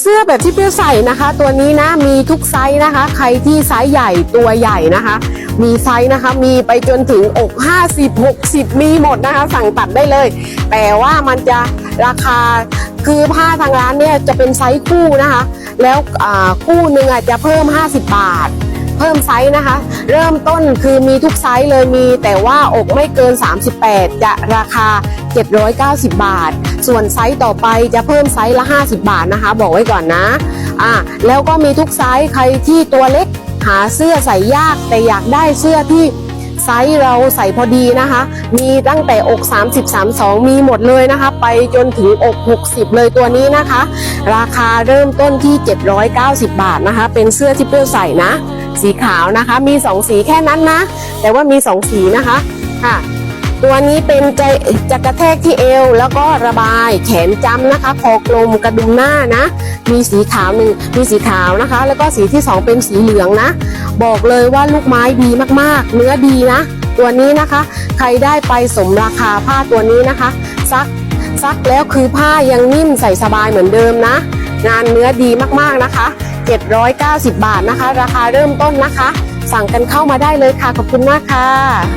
เสื้อแบบที่เปรี้ยวใส่นะคะ ตัวนี้นะมีทุกไซส์นะคะ ใครที่ไซส์ใหญ่ตัวใหญ่นะคะ มีไซส์นะคะมีไปจนถึงอก 50 60 มีหมดนะคะ สั่งตัดได้เลย แต่ว่ามันจะราคาคือผ้าทางร้านเนี่ยจะเป็นไซส์คู่นะคะ แล้วคู่หนึ่งอะจะเพิ่ม 50 บาท เพิ่มไซส์นะคะ เริ่มต้นคือมีทุกไซส์เลยมี แต่ว่าอกไม่เกิน 38 จะราคา 790 บาท ส่วนไซส์ต่อไปจะเพิ่มไซส์ละ 50 บาทนะคะ บอกไว้ก่อนนะอ่าแล้วก็มีทุกไซส์ใครที่ตัวเล็กหาเสื้อใส่ยากแต่อยากได้เสื้อที่ไซส์เราใส่พอดีนะคะ มีตั้งแต่อก 30 32 มีหมดเลยนะคะ ไปจนถึงอก 60 เลยตัวนี้นะคะ ราคาเริ่มต้นที่ 790 บาทนะคะ เป็นเสื้อที่เปรี้ยวใส่นะ สีขาวนะคะ มี 2 สีแค่นั้นนะ แต่ว่ามี 2 สีนะคะ ค่ะ ตัวนี้เป็นจะจะกระแทกที่เอว แล้วก็ระบายแขนจำนะคะ คอกลมกระดุมหน้านะ มีสีขาวหนึ่งมีสีขาวนะคะ แล้วก็สีที่ 2 เป็นสีเหลืองนะ บอกเลยว่าลูกไม้ดีมากๆ เนื้อดีนะ ตัวนี้นะคะ ใครได้ไปสมราคาผ้าตัวนี้นะคะซักซักแล้วคือผ้ายังนิ่มใส่สบายเหมือนเดิมนะ งานเนื้อดีมากๆนะคะ 790 บาทนะคะ ราคาเริ่มต้นนะคะ สั่งกันเข้ามาได้เลยค่ะขอบคุณมากค่ะ